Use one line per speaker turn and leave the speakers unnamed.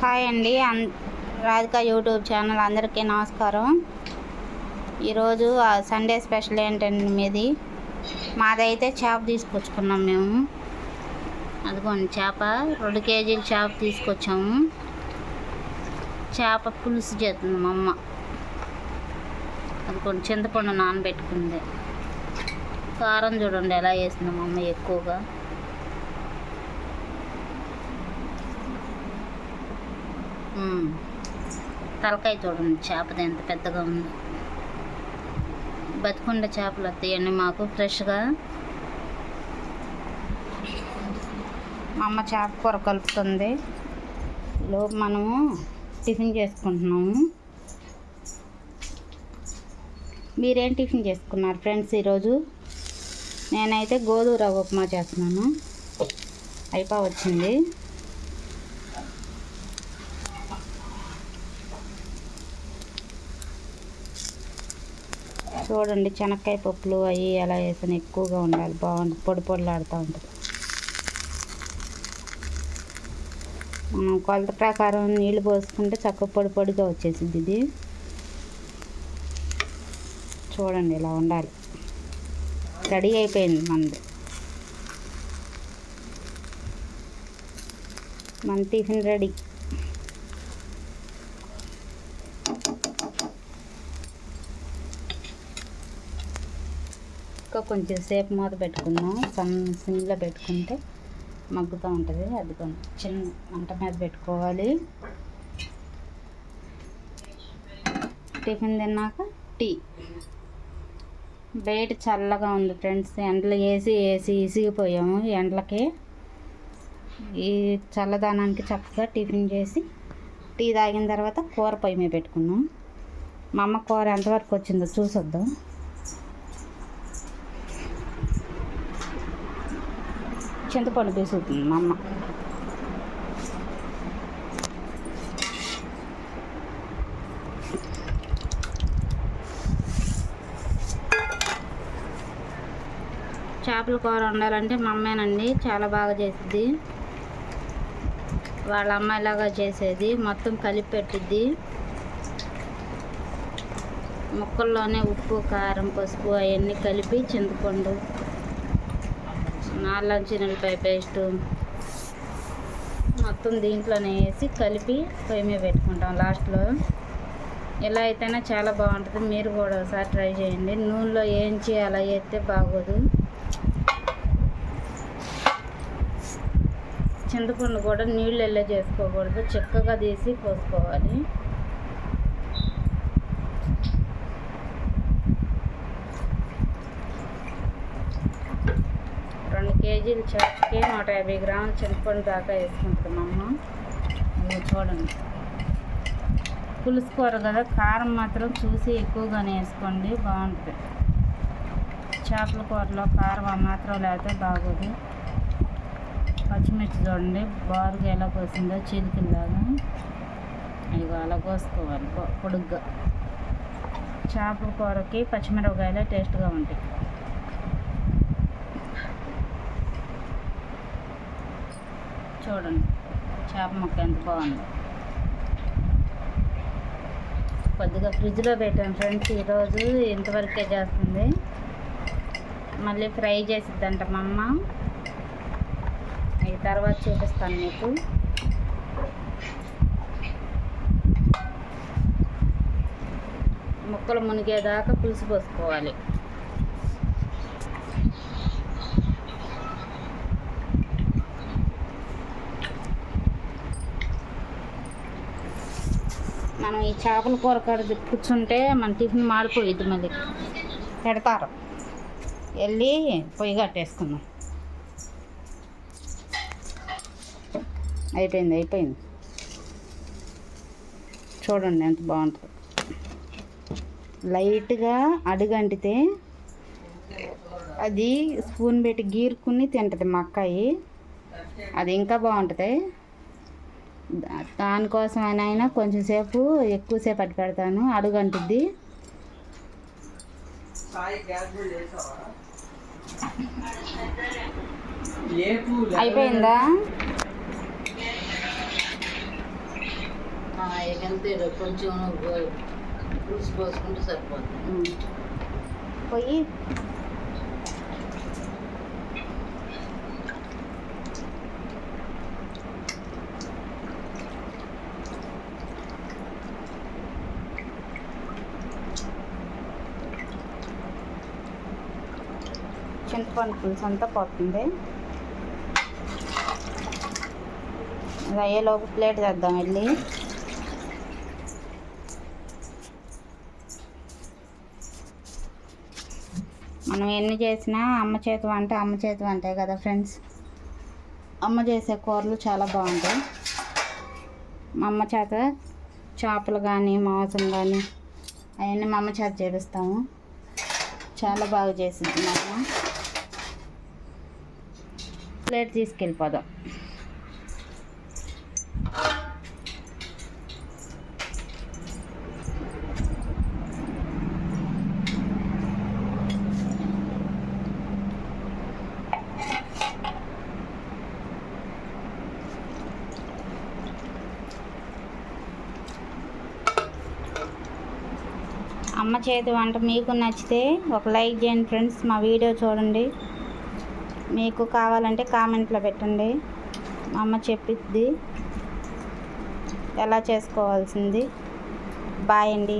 Hi అండి. అన్ Radhika YouTube channel అందరికీ నమస్కారం. ఈరోజు సండే స్పెషల్ ఏంటండి మీది? మాదైతే చేప తీసుకొచ్చుకున్నాం మేము. అదిగోండి చేప. రెండు కేజీల చేప తీసుకొచ్చాము. చేప పులుసు చేస్తుంది మా అమ్మ. అదిగోండి చింతపండు నానబెట్టుకుంది. కారం చూడండి ఎలా వేస్తుంది మా అమ్మ ఎక్కువగా. తలకాయ చూడండి చేపది ఎంత పెద్దగా ఉంది. బతికుండ చేపలు వస్తాయండి మాకు ఫ్రెష్గా. మా అమ్మ చేప కూర కలుపుతుంది. లోపు మనము టిఫిన్ చేసుకుంటున్నాము. మీరేం టిఫిన్ చేసుకున్నారు ఫ్రెండ్స్ ఈరోజు? నేనైతే గోధుమ రవ్వ ఉప్మా చేస్తున్నాను. అయిపో వచ్చింది. చూడండి చెనక్కాయ పప్పులు అవి ఎలా వేసాను. ఎక్కువగా ఉండాలి. బాగుంటుంది పొడి పొడిలాడుతూ ఉంటుంది. మనం కొలత ప్రకారం నీళ్ళు పోసుకుంటే చక్క పొడి పొడిగా వచ్చేసింది ఇది. చూడండి ఇలా ఉండాలి. రెడీ అయిపోయింది మనది. మన టిఫిన్ రెడీ. కొంచెం సేపు మూత పెట్టుకుందాం. సన్ సిమ్లో పెట్టుకుంటే మగ్గుతూ ఉంటుంది. అది చిన్న మంట మీద పెట్టుకోవాలి. టిఫిన్ తిన్నాక టీ. బయట చల్లగా ఉంది ఫ్రెండ్స్. ఎండలు వేసి వేసి ఇసిగిపోయాము ఎండలకి. ఈ చల్లదనానికి చక్కగా టిఫిన్ చేసి టీ తాగిన తర్వాత కూర పొయ్యి మీద పెట్టుకున్నాం. మా అమ్మ కూర ఎంతవరకు వచ్చిందో చూసొద్దాం. చింతపండు పీసుతుంది మా అమ్మ. చేపల కూర వండాలంటే మా అమ్మేనండి చాలా బాగా చేసిద్ది. వాళ్ళ అమ్మాయిలాగా చేసేది మొత్తం కలిపి పెట్టిద్ది. ముక్కల్లోనే ఉప్పు కారం పసుపు అవన్నీ కలిపి చింతపండు అల్లం చిన్నపాయ పేస్టు మొత్తం దీంట్లోనే వేసి కలిపి పొయ్యి మీద పెట్టుకుంటాం లాస్ట్లో. ఎలా అయితేనే చాలా బాగుంటుంది. మీరు కూడా ఒకసారి ట్రై చేయండి. నూనెలో వేయించి అలా వేస్తే బాగోదు. చింతపండు కూడా నీళ్ళు వెళ్ళే చేసుకోకూడదు చిక్కగా తీసి పోసుకోవాలి రెండు కేజీల చేపకి నూట యాభై గ్రాముల చింతపండు దాకా వేసుకుంటాం అమ్మ చూడండి. పులుసు కూర కదా కారం మాత్రం చూసి ఎక్కువగానే వేసుకోండి బాగుంటుంది. చేపల కూరలో కారం మాత్రం లేకపోతే బాగోదు. పచ్చిమిర్చి చూడండి బారుగా ఎలా కోసిందో చిలికిలాగా. ఇదిగో అలా కోసుకోవాలి పొడుగ్గా. చేపల కూరకి పచ్చిమిరపకాయలే టేస్ట్గా ఉంటాయి. చూడండి. చేప ముక్క ఎంత బాగుంది. కొద్దిగా ఫ్రిడ్జ్లో పెట్టాను ఫ్రెండ్స్. ఈరోజు ఇంతవరకే చేస్తుంది. మళ్ళీ ఫ్రై చేసిద్దంట మా అమ్మ. ఈ తర్వాత చూపిస్తాను మీకు. ముక్కలు మునిగేదాకా పులుసు పోసుకోవాలి. మనం ఈ చేపల కూర కాడ కూర్చుంటే మన టిఫిన్ మాడిపోయిద్ది మళ్ళీ. పెడతారు. వెళ్ళి పొయ్యి కట్టేసుకుందాం. అయిపోయింది అయిపోయింది. చూడండి ఎంత బాగుంటుంది. లైట్గా అడుగంటితే అది స్పూన్ పెట్టి గీరుకుని తింటుంది మక్కాయి అది ఇంకా బాగుంటుంది. దా- దానికోసం అయినా కొంచెం సేపు ఎక్కువసేపు అట్టి పెడతాను
పూలు
అయిపోయిందా?
కొంచెం పోసుకుంటే సరిపోతుంది.
ఉమ్. చింతపండు పులుసు అంతా పోతుంది. అది అయ్యేలోపు ప్లేట్ చేద్దాం వెళ్ళి మనం ఎన్ని చేసినా అమ్మ చేతి వంట అమ్మ చేతి వంటే కదా ఫ్రెండ్స్. అమ్మ చేసే కూరలు చాలా బాగుంటాయి. మా అమ్మ చేత చేపలు కానీ మాంసం కానీ అవన్నీ మా అమ్మ చేత చేపిస్తాము. చాలా బాగా చేసింది మా అమ్మ. ప్లేట్ తీసుకెళ్ళిపోదాం. అమ్మ చేతి వంట మీకు నచ్చితే ఒక లైక్ చేయండి ఫ్రెండ్స్ మా వీడియో చూడండి. మీకు కావాలంటే కామెంట్లో పెట్టండి. మా అమ్మ చెప్పిద్ది. ఎలా చేసుకోవాల్సింది? బాయ్ అండి.